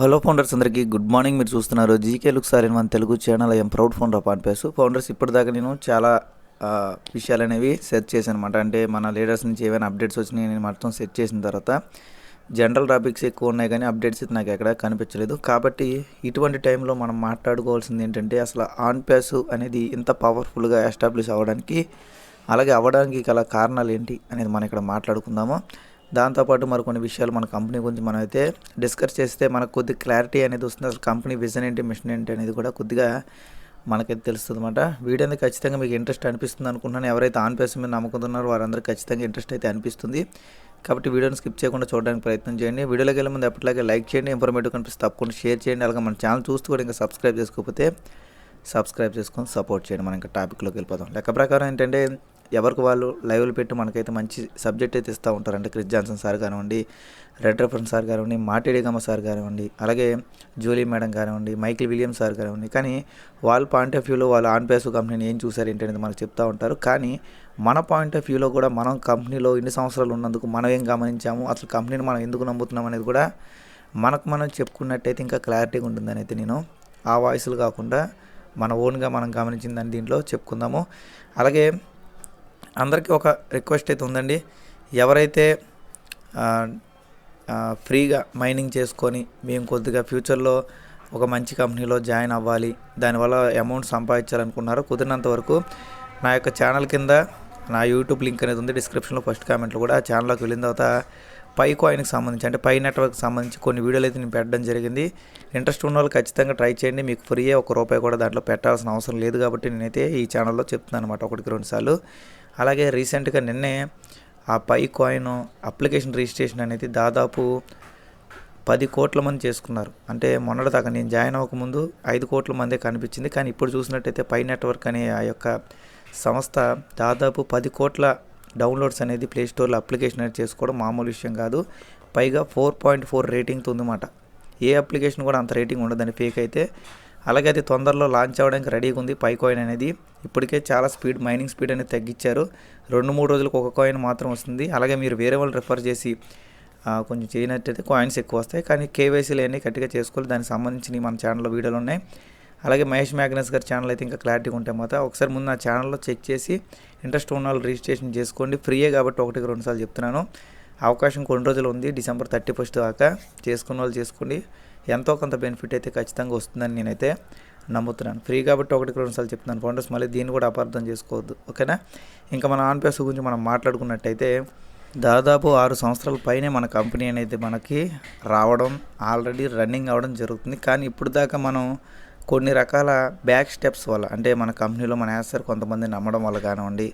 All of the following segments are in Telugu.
హలో ఫౌండర్స్ అందరికీ గుడ్ మార్నింగ్. మీరు చూస్తున్నారు జీకే లుక్ సార్ మన Telugu channel I'm proud founder of ఆన్పేస్ founders ఇప్పటిదాకా నేను చాలా విషయాలు అనేవి సెర్చ్ చేశాను అనమాట అంటే మన లీడర్స్ నుంచి ఏమైనా అప్డేట్స్ వచ్చినాయి నేను మొత్తం సెర్చ్ చేసిన తర్వాత జనరల్ టాపిక్స్ ఎక్కువ ఉన్నాయి కానీ అప్డేట్స్ అయితే నాకు ఎక్కడ కనిపించలేదు. కాబట్టి ఇటువంటి టైంలో మనం మాట్లాడుకోవాల్సింది ఏంటంటే అసలు ఆన్ ప్యాస్ అనేది ఇంత పవర్ఫుల్గా ఎస్టాబ్లిష్ అవ్వడానికి అలాగే అవ్వడానికి గల కారణాలు ఏంటి అనేది మనం ఇక్కడ మాట్లాడుకుందాము. దాంతోపాటు మరి కొన్ని విషయాలు మన కంపెనీ గురించి మనం అయితే డిస్కస్ చేస్తే మనకు కొద్ది క్లారిటీ అనేది వస్తుంది. అసలు కంపెనీ విజన్ ఏంటి మిషన్ ఏంటి అనేది కూడా కొద్దిగా మనకైతే తెలుస్తుంది అనమాట వీడియో అనేది ఖచ్చితంగా మీకు ఇంట్రెస్ట్ అనిపిస్తుంది అనుకుంటున్నాను. ఎవరైతే ఆన్ పేస్ మీద నమ్ముకుంటున్నారో వారందరూ ఖచ్చితంగా ఇంట్రెస్ట్ అయితే అనిపిస్తుంది. కాబట్టి వీడియోని స్కిప్ చేయకుండా చూడడానికి ప్రయత్నం చేయండి. వీడియోలోకి వెళ్ళే ముందు ఎప్పటిలాగే లైక్ చేయండి ఇన్ఫర్మేటివ్ కనిపిస్తే తప్పకుండా షేర్ చేయండి. అలాగే మన ఛానల్ చూస్తూ కూడా ఇంకా సబ్స్క్రైబ్ చేసుకోకపోతే సబ్స్క్రైబ్ చేసుకొని సపోర్ట్ చేయండి. మనం ఇంకా టాపిక్లోకి వెళ్ళిపోదాం. లెక్క ప్రకారం ఏంటంటే ఎవరికి వాళ్ళు లైవ్లు పెట్టి మనకైతే మంచి సబ్జెక్ట్ అయితే ఇస్తూ ఉంటారు అంటే క్రిస్ జాన్సన్ సార్ కానివ్వండి రెడ్ రెఫరెన్స్ సార్ కానివ్వండి మాటిడిగమ్మ సార్ కానివ్వండి అలాగే జూలీ మేడం కానివ్వండి మైకిల్ విలియమ్స్ సార్ కానివ్వండి. కానీ వాళ్ళ పాయింట్ ఆఫ్ వ్యూలో వాళ్ళు ఆన్ పేస్ కంపెనీని ఏం చూసారు ఏంటనేది మనకు చెప్తూ ఉంటారు. కానీ మన పాయింట్ ఆఫ్ వ్యూలో కూడా మనం కంపెనీలో ఇన్ని సంవత్సరాలు ఉన్నందుకు మనం ఏం గమనించాము? అసలు కంపెనీని మనం ఎందుకు నమ్ముతున్నాం అనేది కూడా మనకు మనం చెప్పుకున్నట్టయితే ఇంకా క్లారిటీగా ఉంటుందని అయితే నేను ఆ వాయిస్లు కాకుండా మన ఓన్గా మనం గమనించిందని దీంట్లో చెప్పుకుందాము. అలాగే అందరికీ ఒక రిక్వెస్ట్ అయితే ఉందండి. ఎవరైతే ఫ్రీగా మైనింగ్ చేసుకొని మేము కొద్దిగా ఫ్యూచర్లో ఒక మంచి కంపెనీలో జాయిన్ అవ్వాలి దానివల్ల అమౌంట్ సంపాదించాలనుకున్నారో కుదిరినంత వరకు నా యొక్క ఛానల్ కింద నా యూట్యూబ్ లింక్ అనేది ఉంది డిస్క్రిప్షన్లో ఫస్ట్ కామెంట్లో కూడా ఆ ఛానల్లోకి వెళ్ళిన తర్వాత పై కాయిన్కి సంబంధించి అంటే పై నెట్వర్క్కి సంబంధించి కొన్ని వీడియోలు అయితే నేను పెట్టడం జరిగింది. ఇంట్రెస్ట్ ఉన్న వాళ్ళు ఖచ్చితంగా ట్రై చేయండి మీకు ఫ్రీయే ఒక రూపాయి కూడా దాంట్లో పెట్టాల్సిన అవసరం లేదు కాబట్టి నేనైతే ఈ ఛానల్లో చెప్తున్నాను అనమాట ఒకటికి రెండు సార్లు. అలాగే రీసెంట్గా నిన్నే ఆ పై కాయిన్ అప్లికేషన్ రిజిస్ట్రేషన్ అనేది దాదాపు పది కోట్ల మంది చేసుకున్నారు. అంటే మొన్నటిదాకా నేను జాయిన్ అవ్వకముందు ఐదు కోట్ల మందే కనిపించింది. కానీ ఇప్పుడు చూసినట్టయితే పై నెట్వర్క్ అనే ఆ యొక్క సంస్థ దాదాపు పది కోట్ల డౌన్లోడ్స్ అనేది ప్లే స్టోర్లో అప్లికేషన్ అనేది చేసుకోవడం మామూలు విషయం కాదు. పైగా ఫోర్ పాయింట్ ఫోర్ రేటింగ్తో ఉందన్నమాట. ఏ అప్లికేషన్ కూడా అంత రేటింగ్ ఉండదని ఫేక్ అయితే అలాగే అది తొందరలో లాంచ్ అవ్వడానికి రెడీగా ఉంది. పై కాయిన్ అనేది ఇప్పటికే చాలా స్పీడ్ మైనింగ్ స్పీడ్ అనేది తగ్గించారు. రెండు మూడు రోజులకు ఒక కాయిన్ మాత్రం వస్తుంది. అలాగే మీరు వేరే వాళ్ళు రిఫర్ చేసి కొంచెం చేయనట్టయితే కాయిన్స్ ఎక్కువ వస్తాయి. కానీ కేవైసీలు అన్నీ గట్టిగా చేసుకోవాలి. దానికి సంబంధించి మన ఛానల్లో వీడియోలు ఉన్నాయి. అలాగే మహేష్ మ్యాగ్నస్ గారి ఛానల్ అయితే ఇంకా క్లారిటీగా ఉంటే మాత్రం ఒకసారి ముందు నా ఛానల్లో చెక్ చేసి ఇంట్రెస్ట్ ఉన్న వాళ్ళు రిజిస్ట్రేషన్ చేసుకోండి. ఫ్రీయే కాబట్టి ఒకటికి రెండు సార్లు చెప్తున్నాను. అవకాశం కొన్ని రోజులు ఉంది. డిసెంబర్ థర్టీ ఫస్ట్ దాకా చేసుకున్న వాళ్ళు చేసుకోండి. ఎంతో కొంత బెనిఫిట్ అయితే ఖచ్చితంగా వస్తుందని నేనైతే నమ్ముతున్నాను. ఫ్రీ కాబట్టి ఒకటికి రెండు సార్లు చెప్తున్నాను ఫౌండర్స్ మళ్ళీ దీన్ని కూడా అపార్థం చేసుకోవద్దు. ఓకేనా? ఇంకా మన ఆన్ పేస్ గురించి మనం మాట్లాడుకున్నట్టయితే దాదాపు ఆరు సంవత్సరాల పైనే మన కంపెనీ అనేది మనకి రావడం ఆల్రెడీ రన్నింగ్ అవ్వడం జరుగుతుంది. కానీ ఇప్పుడు దాకా మనం కొన్ని రకాల బ్యాక్ స్టెప్స్ వల్ల అంటే మన కంపెనీలో మన యాసర్ కొంతమంది నమ్మడం వల్ల కానివ్వండి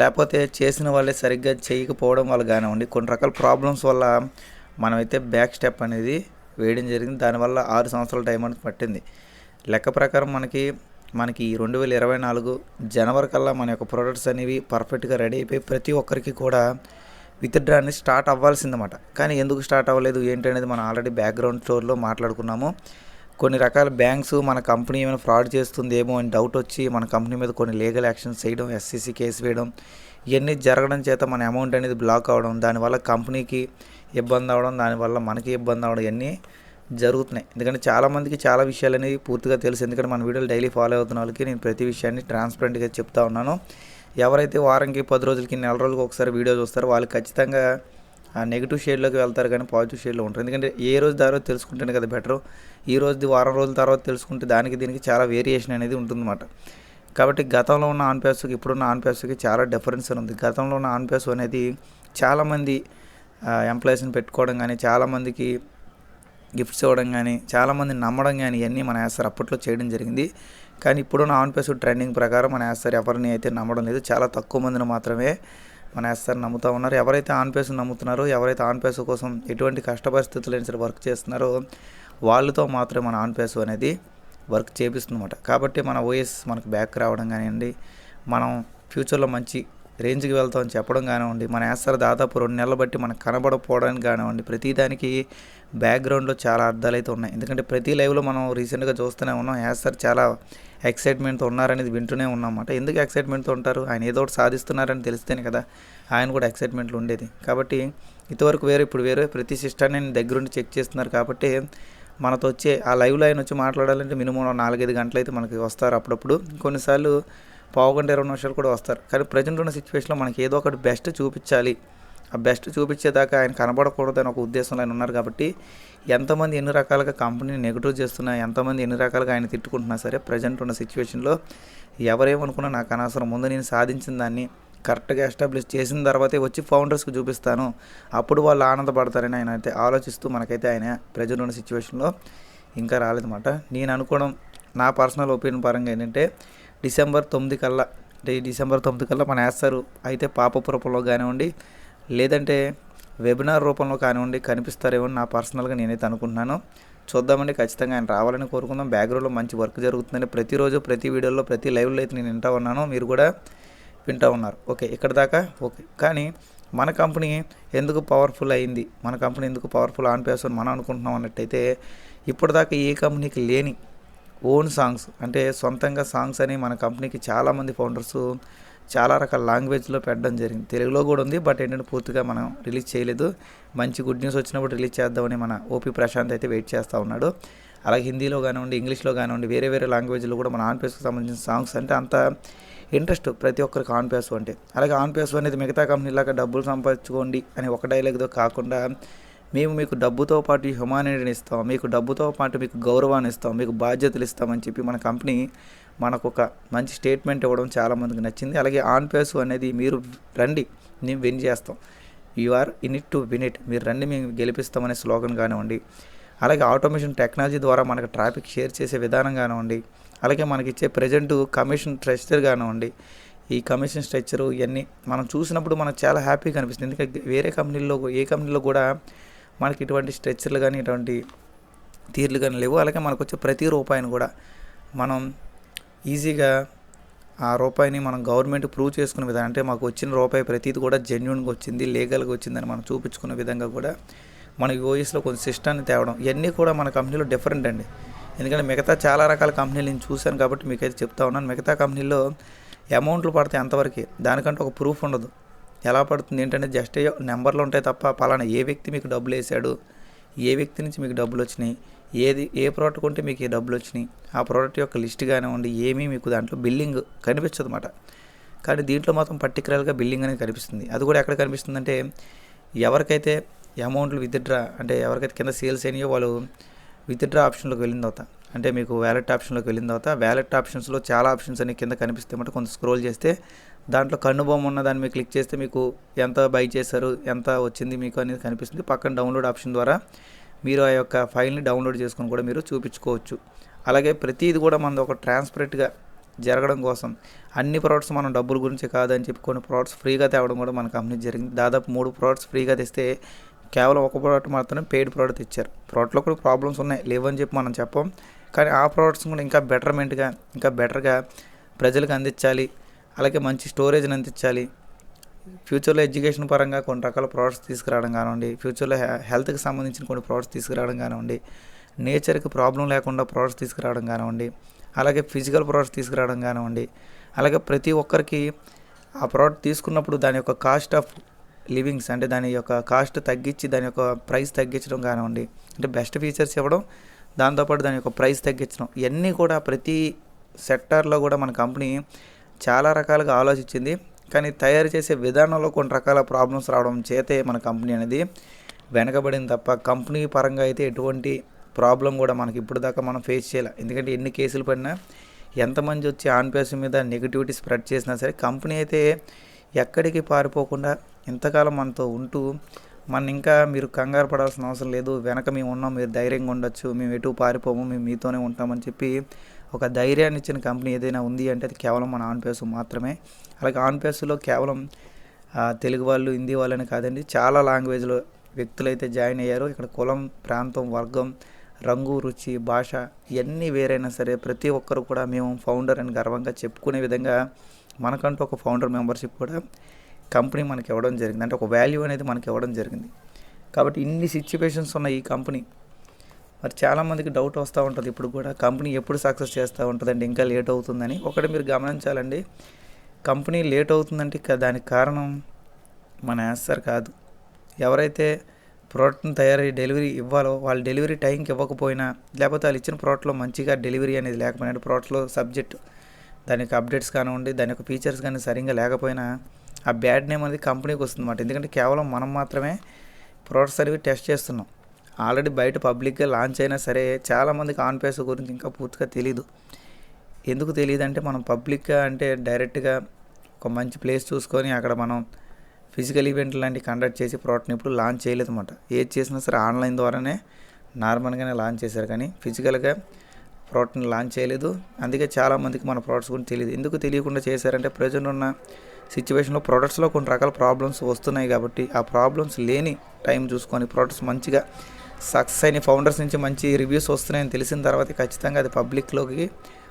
లేకపోతే చేసిన వాళ్ళే సరిగ్గా చేయకపోవడం వల్ల కానివ్వండి కొన్ని రకాల ప్రాబ్లమ్స్ వల్ల మనమైతే బ్యాక్ స్టెప్ అనేది వేయడం జరిగింది. దానివల్ల ఆరు సంవత్సరాల టైం అనేది పట్టింది. లెక్క ప్రకారం మనకి మనకి రెండు వేల ఇరవై నాలుగు జనవరి కల్లా మన యొక్క ప్రొడక్ట్స్ అనేవి పర్ఫెక్ట్గా రెడీ అయిపోయి ప్రతి ఒక్కరికి కూడా విత్డ్రా అనేది స్టార్ట్ అవ్వాల్సిందన్నమాట. కానీ ఎందుకు స్టార్ట్ అవ్వలేదు? ఏంటి అనేది మనం ఆల్రెడీ బ్యాక్గ్రౌండ్ స్టోర్లో మాట్లాడుకున్నాము. కొన్ని రకాల బ్యాంక్స్ మన కంపెనీ ఏమైనా ఫ్రాడ్ చేస్తుందేమో అని డౌట్ వచ్చి మన కంపెనీ మీద కొన్ని లీగల్ యాక్షన్స్ చేయడం ఎస్సీసీ కేసు వేయడం ఇవన్నీ జరగడం చేత మన అమౌంట్ అనేది బ్లాక్ అవ్వడం దానివల్ల కంపెనీకి ఇబ్బంది అవ్వడం దానివల్ల మనకి ఇబ్బంది అవ్వడం ఇవన్నీ జరుగుతున్నాయి. ఎందుకంటే చాలామందికి చాలా విషయాలు అనేవి పూర్తిగా తెలుసు. ఎందుకంటే మన వీడియోలు డైలీ ఫాలో అవుతున్న వాళ్ళకి నేను ప్రతి విషయాన్ని ట్రాన్స్పరెంట్గా చెప్తా ఉన్నాను. ఎవరైతే వారానికి పది రోజులకి నెల రోజులకి ఒకసారి వీడియో చూస్తారో వాళ్ళు ఖచ్చితంగా ఆ నెగిటివ్ షేడ్లోకి వెళ్తారు కానీ పాజిటివ్ షేడ్లో ఉంటారు. ఎందుకంటే ఏ రోజు దారో తెలుసుకుంటేనే కదా బెటర్. ఈ రోజుది వారం రోజుల తర్వాత తెలుసుకుంటే దానికి దీనికి చాలా వేరియేషన్ అనేది ఉంటుందన్నమాట. కాబట్టి గతంలో ఉన్న ఆన్పేస్కి ఇప్పుడున్న ఆన్పేస్కి చాలా డిఫరెన్స్ ఉంది. గతంలో ఉన్న ఆన్పేస్ అనేది చాలామంది ఎంప్లాయీస్ని పెట్టుకోవడం కానీ చాలామందికి గిఫ్ట్స్ ఇవ్వడం కానీ చాలామంది నమ్మడం కానీ ఇవన్నీ మన యాసర్ అప్పట్లో చేయడం జరిగింది. కానీ ఇప్పుడున్న ఆన్పేస్ ట్రెండింగ్ ప్రకారం మన యాసర్ ఎవరిని అయితే నమ్మడం లేదు చాలా తక్కువ మందిని మాత్రమే మన యాసర్ నమ్ముతూ ఉన్నారు. ఎవరైతే ఆన్పేస్ నమ్ముతున్నారో ఎవరైతే ఆన్పేస్ కోసం ఎటువంటి కష్ట పరిస్థితులు అయినా సరే వర్క్ చేస్తున్నారో వాళ్ళతో మాత్రమే మన ఆన్పేస్ అనేది వర్క్ చేపిస్తుందన్నమాట. కాబట్టి మన ఓఎస్ మనకు బ్యాక్ రావడం కానివ్వండి మనం ఫ్యూచర్లో మంచి రేంజ్కి వెళ్తామని చెప్పడం కానివ్వండి మన యాసర్ దాదాపు రెండు నెలలు బట్టి మనకు కనబడకపోవడానికి కానివ్వండి ప్రతిదానికి బ్యాక్గ్రౌండ్లో చాలా అర్థాలు అయితే ఉన్నాయి. ఎందుకంటే ప్రతి లైవ్లో మనం రీసెంట్గా చూస్తూనే ఉన్నాం యాసర్ చాలా ఎక్సైట్మెంట్తో ఉన్నారనేది వింటూనే ఉన్నామాట ఎందుకు ఎక్సైట్మెంట్తో ఉంటారు? ఆయన ఏదో ఒకటి సాధిస్తున్నారని తెలిస్తేనే కదా ఆయన కూడా ఎక్సైట్మెంట్లో ఉండేది. కాబట్టి ఇంతవరకు వేరే ఇప్పుడు వేరే ప్రతి సిస్టాన్ని దగ్గరుండి చెక్ చేస్తున్నారు కాబట్టి మనతో వచ్చే ఆ లైవ్ లైన్ వచ్చి మాట్లాడాలంటే మినిమం నాలుగైదు గంటలు అయితే మనకి వస్తారు అప్పుడప్పుడు. కొన్నిసార్లు పావు గంట ఇరవై నిమిషాలు కూడా వస్తారు. కానీ ప్రజెంట్ ఉన్న సిచ్యువేషన్లో మనకి ఏదో ఒకటి బెస్ట్ చూపించాలి. ఆ బెస్ట్ చూపించేదాకా ఆయన కనబడకూడదని ఒక ఉద్దేశంలో ఆయన ఉన్నారు కాబట్టి ఎంతమంది ఎన్ని రకాలుగా కంపెనీని నెగిటివ్ చేస్తున్నా ఎంతమంది ఎన్ని రకాలుగా ఆయన తిట్టుకుంటున్నా సరే ప్రజెంట్ ఉన్న సిచ్యువేషన్లో ఎవరేమనుకున్నా నాకు అనవసరం ముందు నేను సాధించిన దాన్ని కరెక్ట్గా ఎస్టాబ్లిష్ చేసిన తర్వాతే వచ్చి ఫౌండర్స్కి చూపిస్తాను. అప్పుడు వాళ్ళు ఆనందపడతారని ఆయన అయితే ఆలోచిస్తూ మనకైతే ఆయన ప్రజలు ఉన్న సిచ్యువేషన్లో ఇంకా రాలేదన్నమాట. నేను అనుకోవడం నా పర్సనల్ ఒపీనియన్ పరంగా ఏంటంటే డిసెంబర్ తొమ్మిది కల్లా అంటే ఈ డిసెంబర్ తొమ్మిది కల్లా మన వేస్తారు అయితే పాపపు రూపంలో కానివ్వండి లేదంటే వెబినార్ రూపంలో కానివ్వండి కనిపిస్తారేమో అని నా పర్సనల్గా నేనైతే అనుకుంటున్నాను. చూద్దామండి ఖచ్చితంగా ఆయన రావాలని కోరుకుందాం. బ్యాక్గ్రౌండ్లో మంచి వర్క్ జరుగుతుందని ప్రతిరోజు ప్రతి వీడియోలో ప్రతి లైవ్లో అయితే నేను వింటా ఉన్నాను. మీరు కూడా వింటూ ఉన్నారు. ఓకే ఇక్కడ దాకా? ఓకే. కానీ మన కంపెనీ ఎందుకు పవర్ఫుల్ అయింది? మన కంపెనీ ఎందుకు పవర్ఫుల్ ఆన్ పేసుకొని మనం అనుకుంటున్నాం అన్నట్టయితే ఇప్పటిదాకా ఏ కంపెనీకి లేని ఓన్ సాంగ్స్ అంటే సొంతంగా సాంగ్స్ అని మన కంపెనీకి చాలామంది ఫౌండర్స్ చాలా రకాల లాంగ్వేజ్లో పెట్టడం జరిగింది. తెలుగులో కూడా ఉంది బట్ ఏంటంటే పూర్తిగా మనం రిలీజ్ చేయలేదు. మంచి గుడ్ న్యూస్ వచ్చినప్పుడు రిలీజ్ చేద్దామని మన ఓపీ ప్రశాంత్ అయితే వెయిట్ చేస్తూ ఉన్నాడు. అలాగే హిందీలో కానివ్వండి ఇంగ్లీష్లో కానివ్వండి వేరే వేరే లాంగ్వేజ్లో కూడా మన ఆన్ పేస్కి సంబంధించిన సాంగ్స్ అంటే అంత ఇంట్రెస్ట్ ప్రతి ఒక్కరికి ఆన్ పేసు అంటే అలాగే ఆన్ పేసు అనేది మిగతా కంపెనీలాగా డబ్బులు సంపాదించుకోండి అని ఒక డైలాగ్తో కాకుండా మేము మీకు డబ్బుతో పాటు హ్యుమానిటీని ఇస్తాం మీకు డబ్బుతో పాటు మీకు గౌరవాన్ని ఇస్తాం మీకు బాధ్యతలు ఇస్తామని చెప్పి మన కంపెనీ మనకు ఒక మంచి స్టేట్మెంట్ ఇవ్వడం చాలామందికి నచ్చింది. అలాగే ఆన్ పేసు అనేది మీరు రండి మేము విన్ చేస్తాం. You are in it to win it మీరు రండి మేము గెలిపిస్తామనే స్లోగన్ కానివ్వండి. అలాగే ఆటోమేషన్ టెక్నాలజీ ద్వారా మనకు ట్రాఫిక్ షేర్ చేసే విధానం కానివ్వండి అలాగే మనకిచ్చే ప్రజెంట్ కమిషన్ స్ట్రక్చర్ కానివ్వండి ఈ కమిషన్ స్ట్రక్చరు ఇవన్నీ మనం చూసినప్పుడు మనకు చాలా హ్యాపీగా అనిపిస్తుంది. ఎందుకంటే వేరే కంపెనీల్లో ఏ కంపెనీలో కూడా మనకి ఇటువంటి స్ట్రక్చర్లు కానీ ఇటువంటి తీర్లు కానీ లేవు. అలాగే మనకు వచ్చే ప్రతి రూపాయిని కూడా మనం ఈజీగా ఆ రూపాయిని మనం గవర్నమెంట్ ప్రూవ్ చేసుకునే విధానం అంటే మాకు వచ్చిన రూపాయి ప్రతిది కూడా జెన్యున్గా వచ్చింది లీగల్గా వచ్చిందని మనం చూపించుకునే విధంగా కూడా మన యూఎస్లో కొంచెం సిస్టాన్ని తేవడం ఇవన్నీ కూడా మన కంపెనీలో డిఫరెంట్ అండి. ఎందుకంటే మిగతా చాలా రకాల కంపెనీలు నేను చూశాను కాబట్టి మీకైతే చెప్తా ఉన్నాను. మిగతా కంపెనీలో అమౌంట్లు పడతాయి అంతవరకు. దానికంటే ఒక ప్రూఫ్ ఉండదు. ఎలా పడుతుంది ఏంటంటే జస్ట్ నెంబర్లు ఉంటాయి తప్ప పలానా ఏ వ్యక్తి మీకు డబ్బులు వేసాడు ఏ వ్యక్తి నుంచి మీకు డబ్బులు వచ్చినాయి ఏది ఏ ప్రోడక్ట్ కొంటే మీకు ఏ డబ్బులు వచ్చినాయి ఆ ప్రోడక్ట్ యొక్క లిస్ట్ కానివ్వండి ఏమీ మీకు దాంట్లో బిల్లింగ్ కనిపించదు అన్నమాట. కానీ దీంట్లో మాత్రం పర్టికులర్గా బిల్లింగ్ అనేది కనిపిస్తుంది. అది కూడా ఎక్కడ కనిపిస్తుందంటే ఎవరికైతే అమౌంట్లు విత్డ్రా అంటే ఎవరికైతే కింద సేల్స్ అయినాయో వాళ్ళు విత్డ్రా ఆప్షన్లోకి వెళ్ళిన తర్వాత అంటే మీకు వ్యాలెట్ ఆప్షన్లోకి వెళ్ళిన తర్వాత వ్యాలెట్ ఆప్షన్స్లో చాలా ఆప్షన్స్ అనేవి కింద కనిపిస్తాయి అన్నమాట. కొంత స్క్రోల్ చేస్తే దాంట్లో కన్ను బొమ్మ ఉన్న దాన్ని మీరు క్లిక్ చేస్తే మీకు ఎంత బై చేశారు ఎంత వచ్చింది మీకు అనేది కనిపిస్తుంది. పక్కన డౌన్లోడ్ ఆప్షన్ ద్వారా మీరు ఆ యొక్క ఫైల్ని డౌన్లోడ్ చేసుకొని కూడా మీరు చూపించుకోవచ్చు. అలాగే ప్రతిది కూడా మనది ఒక ట్రాన్స్పరెంట్గా జరగడం కోసం అన్ని ప్రోడక్ట్స్ మనం డబ్బుల గురించి కాదని చెప్పి కొన్ని ప్రోడక్ట్స్ ఫ్రీగా తేవడం కూడా మన కంపెనీ జరిగింది. దాదాపు మూడు ప్రోడక్ట్స్ ఫ్రీగా తెస్తే కేవలం ఒక ప్రోడక్ట్ మాత్రమే పెయిడ్ ప్రోడక్ట్ ఇచ్చారు. ప్రోడక్ట్లో కూడా ప్రాబ్లమ్స్ ఉన్నాయి. లేవని చెప్పి మనం చెప్పం. కానీ ఆ ప్రోడక్ట్స్ కూడా ఇంకా బెటర్మెంట్గా ఇంకా బెటర్గా ప్రజలకు అందించాలి. అలాగే మంచి స్టోరేజ్ని అందించాలి. ఫ్యూచర్లో ఎడ్యుకేషన్ పరంగా కొన్ని రకాల ప్రోడక్ట్స్ తీసుకురావడం కానివ్వండి ఫ్యూచర్లో హెల్త్కి సంబంధించిన కొన్ని ప్రోడక్ట్స్ తీసుకురావడం కానివ్వండి నేచర్కి ప్రాబ్లం లేకుండా ప్రోడక్ట్స్ తీసుకురావడం కానివ్వండి అలాగే ఫిజికల్ ప్రోడక్ట్స్ తీసుకురావడం కానివ్వండి అలాగే ప్రతి ఒక్కరికి ఆ ప్రోడక్ట్ తీసుకున్నప్పుడు దాని యొక్క కాస్ట్ ఆఫ్ లివింగ్స్ అంటే దాని యొక్క కాస్ట్ తగ్గించి దాని యొక్క ప్రైస్ తగ్గించడం కానివ్వండి అంటే బెస్ట్ ఫీచర్స్ ఇవ్వడం దాంతోపాటు దాని యొక్క ప్రైస్ తగ్గించడం ఇవన్నీ కూడా ప్రతి సెక్టార్లో కూడా మన కంపెనీ చాలా రకాలుగా ఆలోచించింది. కానీ తయారు చేసే విధానంలో కొన్ని రకాల ప్రాబ్లమ్స్ రావడం చేతే మన కంపెనీ అనేది వెనకబడింది తప్ప కంపెనీ పరంగా అయితే ఎటువంటి ప్రాబ్లం కూడా మనకి ఇప్పుడు దాకా మనం ఫేస్ చేయాలి. ఎందుకంటే ఎన్ని కేసులు పడినా ఎంతమంది వచ్చి ఆన్పేస్ మీద నెగిటివిటీ స్ప్రెడ్ చేసినా సరే కంపెనీ అయితే ఎక్కడికి పారిపోకుండా ఇంతకాలం మనతో ఉంటూ మన ఇంకా మీరు కంగారు పడాల్సిన అవసరం లేదు. వెనక మేము ఉన్నాం మీరు ధైర్యంగా ఉండొచ్చు. మేము ఎటు పారిపోము మేము మీతోనే ఉంటామని చెప్పి ఒక ధైర్యాన్ని ఇచ్చిన కంపెనీ ఏదైనా ఉంది అంటే అది కేవలం మన ఆన్పేసు మాత్రమే. అలాగే ఆన్పేసులో కేవలం తెలుగు వాళ్ళు హిందీ వాళ్ళని కాదండి చాలా లాంగ్వేజ్లో వ్యక్తులు అయితే జాయిన్ అయ్యారు. ఇక్కడ కులం ప్రాంతం వర్గం రంగు రుచి భాష ఇవన్నీ వేరైనా సరే ప్రతి ఒక్కరు కూడా మేము ఫౌండర్ అని గర్వంగా చెప్పుకునే విధంగా మనకంటూ ఒక ఫౌండర్ మెంబర్షిప్ కూడా కంపెనీ మనకి ఇవ్వడం జరిగింది. అంటే ఒక వాల్యూ అనేది మనకి ఇవ్వడం జరిగింది. కాబట్టి ఇన్ని సిచ్యువేషన్స్ ఉన్న ఈ కంపెనీ మరి చాలామందికి డౌట్ వస్తూ ఉంటుంది ఇప్పుడు కూడా. కంపెనీ ఎప్పుడు సక్సెస్ చేస్తూ ఉంటుందండి ఇంకా లేట్ అవుతుందని. ఒకటి మీరు గమనించాలండి కంపెనీ లేట్ అవుతుందంటే దానికి కారణం మన యాన్సర్ కాదు. ఎవరైతే ప్రోడక్ట్ని తయారీ డెలివరీ ఇవ్వాలో వాళ్ళు డెలివరీ టైంకి ఇవ్వకపోయినా లేకపోతే వాళ్ళు ఇచ్చిన ప్రోడక్ట్లో మంచిగా డెలివరీ అనేది లేకపోయినా ప్రోడక్ట్లో సబ్జెక్ట్ దాని యొక్క అప్డేట్స్ కానివ్వండి దాని యొక్క ఫీచర్స్ కానీ సరిగ్గా లేకపోయినా ఆ బ్యాడ్ నేమ్ అనేది కంపెనీకి వస్తుంది అన్నమాట ఎందుకంటే కేవలం మనం మాత్రమే ప్రోడక్ట్స్ అనేవి టెస్ట్ చేస్తున్నాం. ఆల్రెడీ బయట పబ్లిక్గా లాంచ్ అయినా సరే చాలామందికి ఆన్ పేస్ గురించి ఇంకా పూర్తిగా తెలీదు. ఎందుకు తెలియదు అంటే మనం పబ్లిక్గా అంటే డైరెక్ట్గా ఒక మంచి ప్లేస్ చూసుకొని అక్కడ మనం ఫిజికల్ ఈవెంట్ లాంటివి కండక్ట్ చేసి ప్రోడక్ట్ని ఇప్పుడు లాంచ్ చేయలేదు అనమాట ఏది చేసినా సరే ఆన్లైన్ ద్వారానే నార్మల్గానే లాంచ్ చేశారు. కానీ ఫిజికల్గా ప్రోడక్ట్ని లాంచ్ చేయలేదు. అందుకే చాలామందికి మన ప్రోడక్ట్స్ గురించి తెలియదు ఎందుకు తెలియకుండా చేశారంటే ప్రజెంట్ ఉన్న సిచ్యువేషన్లో ప్రోడక్ట్స్లో కొన్ని రకాల ప్రాబ్లమ్స్ వస్తున్నాయి కాబట్టి ఆ ప్రాబ్లమ్స్ లేని టైం చూసుకొని ప్రోడక్ట్స్ మంచిగా సక్సెస్ అయిన ఫౌండర్స్ నుంచి మంచి రివ్యూస్ వస్తున్నాయని తెలిసిన తర్వాత ఖచ్చితంగా అది పబ్లిక్లోకి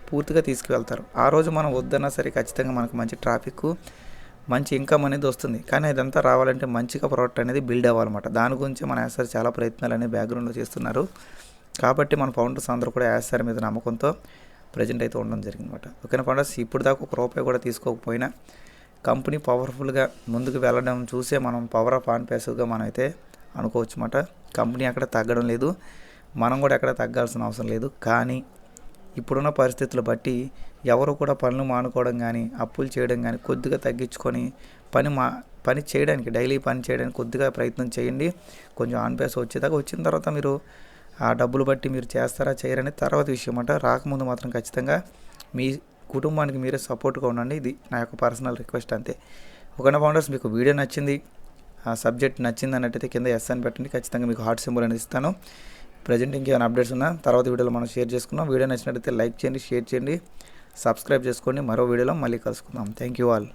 పూర్తిగా తీసుకువెళ్తారు. ఆ రోజు మనం వద్దన్నా సరే ఖచ్చితంగా మనకు మంచి ట్రాఫిక్ మంచి ఇన్కమ్ అనేది వస్తుంది. కానీ అదంతా రావాలంటే మంచిగా ప్రోడక్ట్ అనేది బిల్డ్ అవ్వాలన్నమాట. దాని గురించి మన యాసర్ చాలా ప్రయత్నాలు అనేది బ్యాక్గ్రౌండ్లో చేస్తున్నారు. కాబట్టి మన ఫౌండర్స్ అందరూ కూడా యాసర్ మీద నమ్మకంతో ప్రజెంట్ అయితే ఉండడం జరిగిందన్నమాట. ఓకేనా ఫౌండర్స్ ఇప్పుడు దాకా ఒక రూపాయి కూడా తీసుకోకపోయినా కంపెనీ పవర్ఫుల్గా ముందుకు వెళ్ళడం చూసే మనం పవర్ ఆఫ్ ఆన్ పేసివ్గా మనం అయితే అనుకోవచ్చు అన్నమాట కంపెనీ అక్కడ తగ్గడం లేదు. మనం కూడా ఎక్కడ తగ్గాల్సిన అవసరం లేదు. కానీ ఇప్పుడున్న పరిస్థితులు బట్టి ఎవరు కూడా పనులు మానుకోవడం కానీ అప్పులు చేయడం కానీ కొద్దిగా తగ్గించుకొని పని మా పని చేయడానికి డైలీ పని చేయడానికి కొద్దిగా ప్రయత్నం చేయండి. కొంచెం ఆన్ పేస్ వచ్చేదాకా వచ్చిన తర్వాత మీరు ఆ డబ్బులు బట్టి మీరు చేస్తారా చేయరని తర్వాత విషయం అంట రాకముందు మాత్రం ఖచ్చితంగా మీ కుటుంబానికి మీరే సపోర్ట్గా ఉండండి. ఇది నా యొక్క పర్సనల్ రిక్వెస్ట్ అంతే. ఒకన ఫౌండర్స్ మీకు వీడియో నచ్చింది ఆ సబ్జెక్ట్ నచ్చింది అన్నట్టయితే కింద ఎస్ అని పెట్టండి. ఖచ్చితంగా మీకు హార్ట్ సింబల్ అనేది ఇస్తాను. ప్రజెంట్ ఇంకేమైనా అప్డేట్స్ ఉన్నా తర్వాత వీడియోలో మనం షేర్ చేసుకున్నాం వీడియో నచ్చినట్టయితే లైక్ చేయండి షేర్ చేయండి సబ్స్క్రైబ్ చేసుకోండి. మరో వీడియోలో మళ్ళీ కలుసుకుందాం. Thank you all.